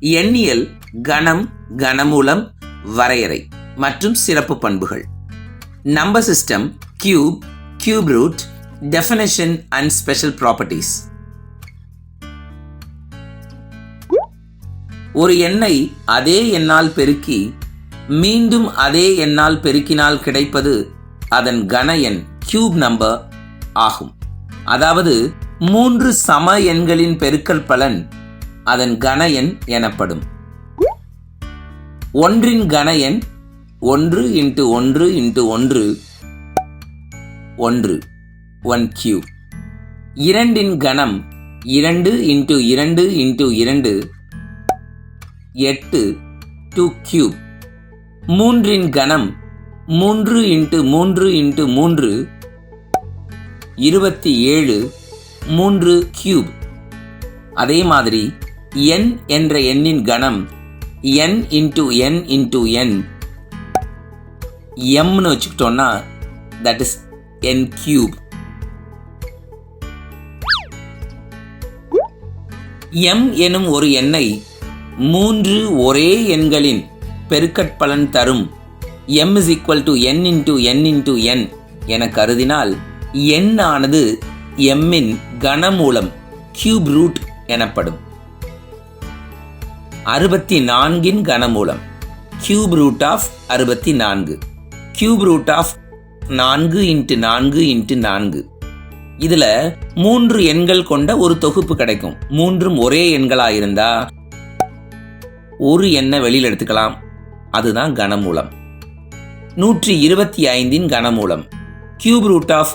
எண்ணியல் கணம் கனமூலம் வரையறை மற்றும் சிறப்பு பண்புகள். Number system cube cube root definition and special properties ஒரு எண்ணை அதே எண்ணால் பெருக்கி மீண்டும் அதே எண்ணால் பெருக்கினால் கிடைப்பது அதன் கன எண் கியூப் நம்பர் ஆகும். அதாவது மூன்று சம எண்களின் பெருக்கல் பலன் அதன் கன எண் எனப்படும். ஒன்றின் கன எண் ஒன்று இன்ட்டு ஒன்று இன்ட்டு ஒன்று ஒன்று ஒன் கியூ. இரண்டின் கணம் இரண்டு இன்ட்டு இரண்டு இன்ட்டு இரண்டு எட்டு டூ கியூப் மூன்றின் கணம் மூன்று இன்ட்டு மூன்று இன்ட்டு மூன்று இருபத்தி ஏழு மூன்று கியூப். அதே மாதிரி n என்ற எண்ணின் கணம். n into n into n எம்னு வச்சுக்கிட்டோம்னா that is N cube M எனும் ஒரு எண்ணை மூன்று ஒரே எண்களின் பெருக்கற்பலன் தரும். M is equal to N into N into N என கருதினால் n ஆனது எம்மின் கனமூலம் கியூப் ரூட் எனப்படும். அறுபத்தி நான்கின் கனமூலம். கியூப் ரூட் ஆஃப் அறுபத்தி நான்கு கியூப் ரூட் ஆஃப் நான்கு இன்ட்டு நான்கு இன்ட்டு நான்கு. இதில் மூன்று எண்கள் கொண்ட ஒரு தொகுப்பு கிடைக்கும். மூன்றும் ஒரே எண்களாக இருந்தா ஒரு எண்ணை வெளியில் எடுத்துக்கலாம். அதுதான் கனமூலம். நூற்றி இருபத்தி ஐந்தின் கனமூலம். Cube root of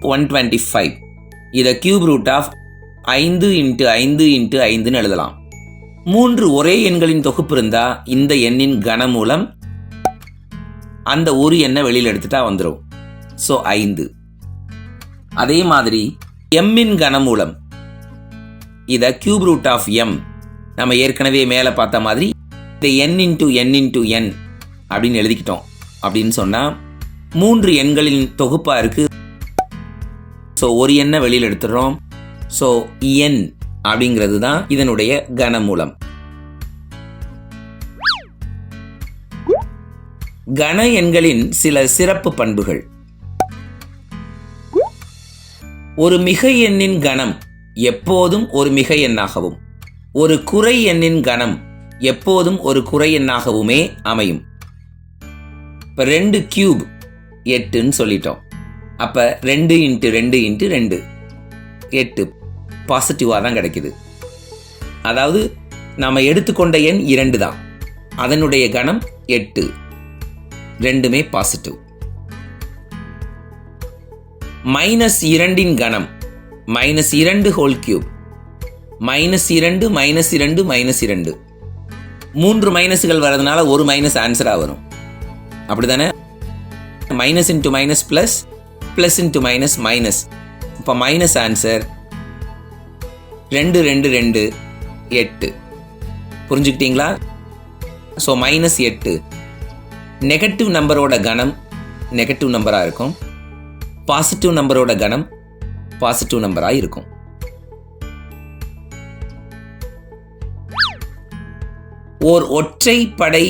one twenty five இதை கியூப் ரூட் ஆஃப் ஐந்து இன்ட்டு ஐந்து இன்ட்டு ஐந்துன்னு எழுதலாம். மூன்று ஒரே எண்களின் தொகுப்பு இருந்தா இந்த எண்ணின் கனமூலம் அந்த ஒரு எண்ணை வெளியில் எடுத்துட்டா வந்துடும் ஸோ ஐந்து. அதே மாதிரி எம்மின் கனமூலம். இதை கியூப் ரூட் ஆஃப் எம் நம்ம ஏற்கனவே மேலே பார்த்த மாதிரி இந்த n into n into n அப்படின்னு எழுதிக்கிட்டோம். அப்படின்னு சொன்னால் மூன்று எண்களின் தொகுப்பாக இருக்கு. ஸோ ஒரு எண்ணை வெளியில் எடுத்துடுறோம். ஸோ என் அப்படிங்கிறது தான் இதனுடைய கனமூலம். கன எண்களின் சில சிறப்பு பண்புகள். ஒரு மிகை எண்ணின் கணம் எப்போதும் ஒரு மிகை எண்ணாகவும் ஒரு குறை எண்ணின் கணம் எப்போதும் ஒரு குறை எண்ணாகவுமே அமையும். இப்போ ரெண்டு கியூப் எட்டுன்னு சொல்லிட்டோம். அப்போ ரெண்டு இன்ட்டு ரெண்டு இன்ட்டு ரெண்டு. எட்டு. பாசிட்டிவாக தான் கிடைக்குது. அதாவது நாம் எடுத்துக்கொண்ட எண் இரண்டு தான். அதனுடைய கணம் எட்டு. ரெண்டுமே பாசிட்டிவ் மைனஸ் இரண்டின் கணம். மைனஸ் இரண்டு ஹோல் கியூப் மைனஸ் இரண்டு மைனஸ் இரண்டு மைனஸ் இரண்டு. மூன்று மைனஸ்கள் வர்றதுனால ஒரு மைனஸ் ஆன்சராக வரும். அப்படிதானே minus into minus plus plus into minus minus இப்போ மைனஸ் ஆன்சர் ரெண்டு ரெண்டு ரெண்டு எட்டு. புரிஞ்சுக்கிட்டீங்களா? ஸோ மைனஸ் எட்டு. நெகட்டிவ் நம்பரோட கணம் நெகட்டிவ் நம்பராக இருக்கும். பாசிட்டிவ் நம்பரோட கணம் பாசிட்டிவ் நம்பராக இருக்கும். ஓர் ஒற்றைப்படை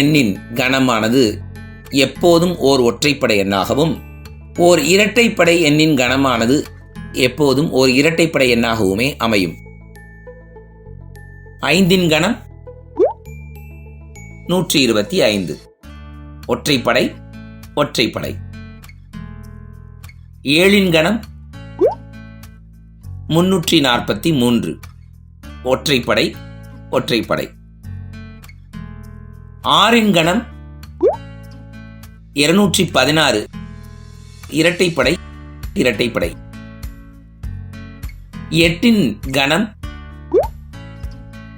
எண்ணின் கணமானது எப்போதும் ஓர் ஒற்றைப்படை எண்ணாகவும் ஓர் இரட்டைப்படை எண்ணின் கணமானது எப்போதும் ஓர் இரட்டைப்படை எண்ணாகவுமே அமையும். ஐந்தின் கணம் நூற்றி இருபத்தி ஐந்து ஒற்றைப்படை ஒற்றைப்படை. ஏழின் கணம் முன்னூற்றி நாற்பத்தி மூன்று ஒற்றைப்படை ஒற்றைப்படை. ஆறின் கணம் இருநூற்றி பதினாறு. இரட்டைப்படை இரட்டைப்படை. எட்டின் கணம்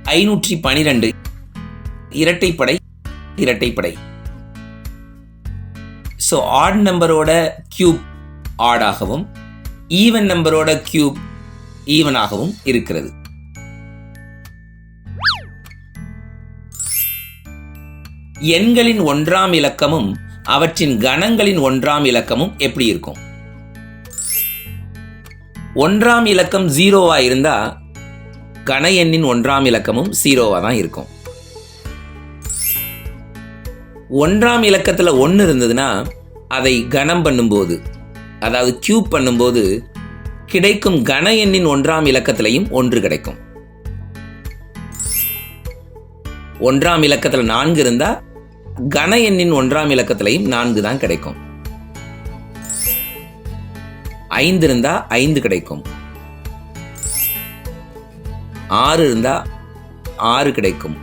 ஐநூற்றி பனிரெண்டு. இரட்டைப்படை இரட்டைப்படை. ஸோ ஆட் நம்பரோட கியூப் ஆடாகவும் ஈவன் நம்பரோட கியூப் ஈவனாகவும் இருக்கிறது. எண்களின் ஒன்றாம் இலக்கமும் அவற்றின் கணங்களின் ஒன்றாம் இலக்கமும் எப்படி இருக்கும்? ஒன்றாம் இலக்கம் ஜீரோவாக இருந்தால் கண எண்ணின் ஒன்றாம் இலக்கமும் ஜீரோவாக தான் இருக்கும். ஒன்றாம் இலக்கத்தில் ஒன்று இருந்ததுன்னா அதை கணம் பண்ணும்போது அதாவது கியூப் பண்ணும்போது கிடைக்கும் கன எண்ணின் ஒன்றாம் இலக்கத்திலையும் ஒன்று கிடைக்கும். ஒன்றாம் இலக்கத்தில் நான்கு இருந்தால் கன எண்ணின் ஒன்றாம் இலக்கத்திலையும் நான்கு தான் கிடைக்கும். ஐந்து இருந்தா ஐந்து கிடைக்கும். ஆறு இருந்தா ஆறு கிடைக்கும்.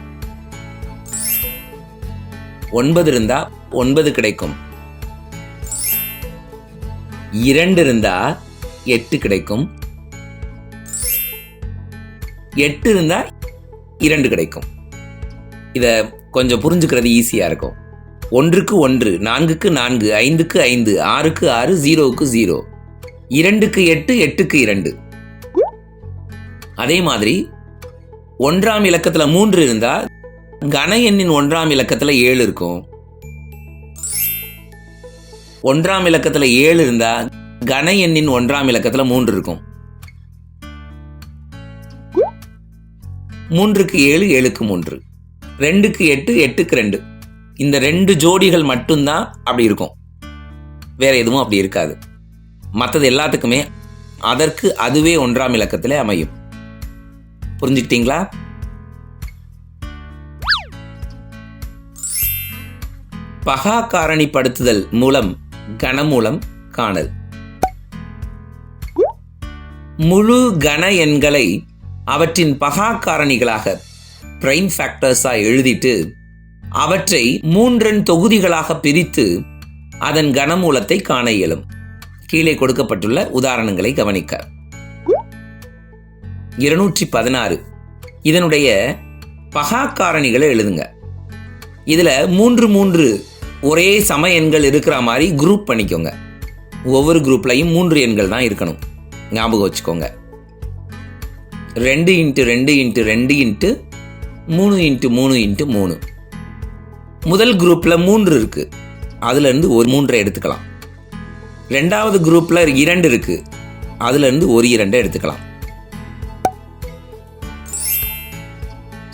ஒன்பது இருந்தா ஒன்பது கிடைக்கும். இரண்டு இருந்தா எட்டு கிடைக்கும். எட்டு இருந்தா இரண்டு கிடைக்கும். இத கொஞ்சம் புரிஞ்சுக்கிறது ஈஸியா இருக்கும். ஒன்றுக்கு ஒன்று நான்குக்கு நான்கு ஐந்துக்கு ஐந்து ஆறுக்கு ஆறு ஜீரோவுக்கு ஜீரோ. இரண்டுக்கு எட்டு எட்டுக்கு இரண்டு. அதே மாதிரி ஒன்றாம் இலக்கத்துல மூன்று இருந்தா கன எண்ணின் ஒன்றாம் இலக்கத்துல ஏழு இருக்கும். ஒன்றாம் இலக்கத்துல ஏழு இருந்தா கன எண்ணின் ஒன்றாம் இலக்கத்துல மூன்று இருக்கும். மூன்றுக்கு ஏழு ஏழுக்கு மூன்று. ரெண்டுக்கு எட்டு எட்டுக்கு ரெண்டு. இந்த ரெண்டு ஜோடிகள் மட்டும்தான் அப்படி இருக்கும். வேற எதுவும் அப்படி இருக்காது. மற்றது எல்லாத்துக்குமே அதற்கு அதுவே ஒன்றாம் இலக்கத்தில் அமையும். புரிஞ்சுக்கிட்டீங்களா? பகா காரணிப்படுத்துதல் மூலம் கனமூலம் காணல். முழு கன எண்களை அவற்றின் பகா காரணிகளாக பிரைம் ஃபேக்டர்ஸாக எழுதிட்டு அவற்றை மூன்றன் தொகுதிகளாக பிரித்து அதன் கனமூலத்தை காண இயலும். கீழே கொடுக்கப்பட்டுள்ள உதாரணங்களை கவனிக்க. இருநூற்றி பதினாறு இதனுடைய பகா காரணிகளை எழுதுங்க. இதில் மூன்று மூன்று ஒரே சம எண்கள் இருக்கிற மாதிரி குரூப் பண்ணிக்கோங்க. ஒவ்வொரு குரூப்லையும் மூன்று எண்கள் தான் இருக்கணும். ஞாபகம் வச்சுக்கோங்க. ரெண்டு இன்ட்டு ரெண்டு இன்ட்டு ரெண்டு இன்ட்டு மூணு இன்ட்டு மூணு இன்ட்டு மூணு. முதல் குரூப்பில் மூன்று இருக்குது அதுலேருந்து ஒரு மூன்றை எடுத்துக்கலாம். ரெண்டாவது குரூப்பில் இரண்டு இருக்கு. அதுல இருந்து ஒரு இரண்டை எடுத்துக்கலாம்.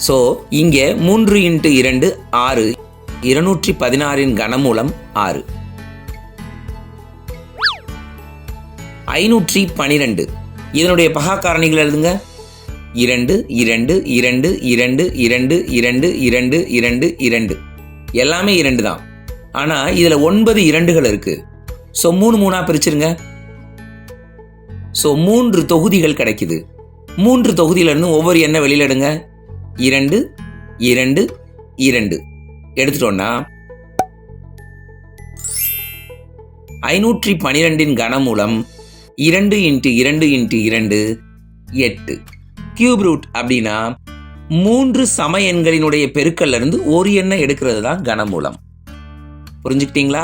ஸோ இங்கே மூன்று இன்ட்டு இரண்டு ஆறு. இருநூற்றி பதினாறின் கனமூலம் ஆறு. ஐநூற்றி பனிரெண்டு இதனுடைய பகா காரணிகள் எழுதுங்க. இரண்டு இரண்டு இரண்டு இரண்டு இரண்டு இரண்டு இரண்டு இரண்டு இரண்டு. எல்லாமே இரண்டு தான். ஆனால் இதில் ஒன்பது இரண்டுகள் இருக்குது ஸோ மூணு மூணாக பிரிச்சிருங்க. ஸோ மூன்று தொகுதிகள் கிடைக்குது. மூன்று தொகுதியிலேருந்து ஒவ்வொரு எண்ணெய் வெளியில் எடுங்க. இரண்டு இரண்டு இரண்டு. எடுத்துட்டோன்னா ஐநூற்றி பனிரெண்டின் கனமூலம் இரண்டு இன்ட்டு இரண்டு இன்ட்டு இரண்டு எட்டு. கியூப் ரூட் அப்படின்னா மூன்று சம எண்களினுடைய பெருக்கல்ல இருந்து ஒரு எண்ணை எடுக்கிறது தான் கனமூலம். புரிஞ்சுக்கிட்டீங்களா?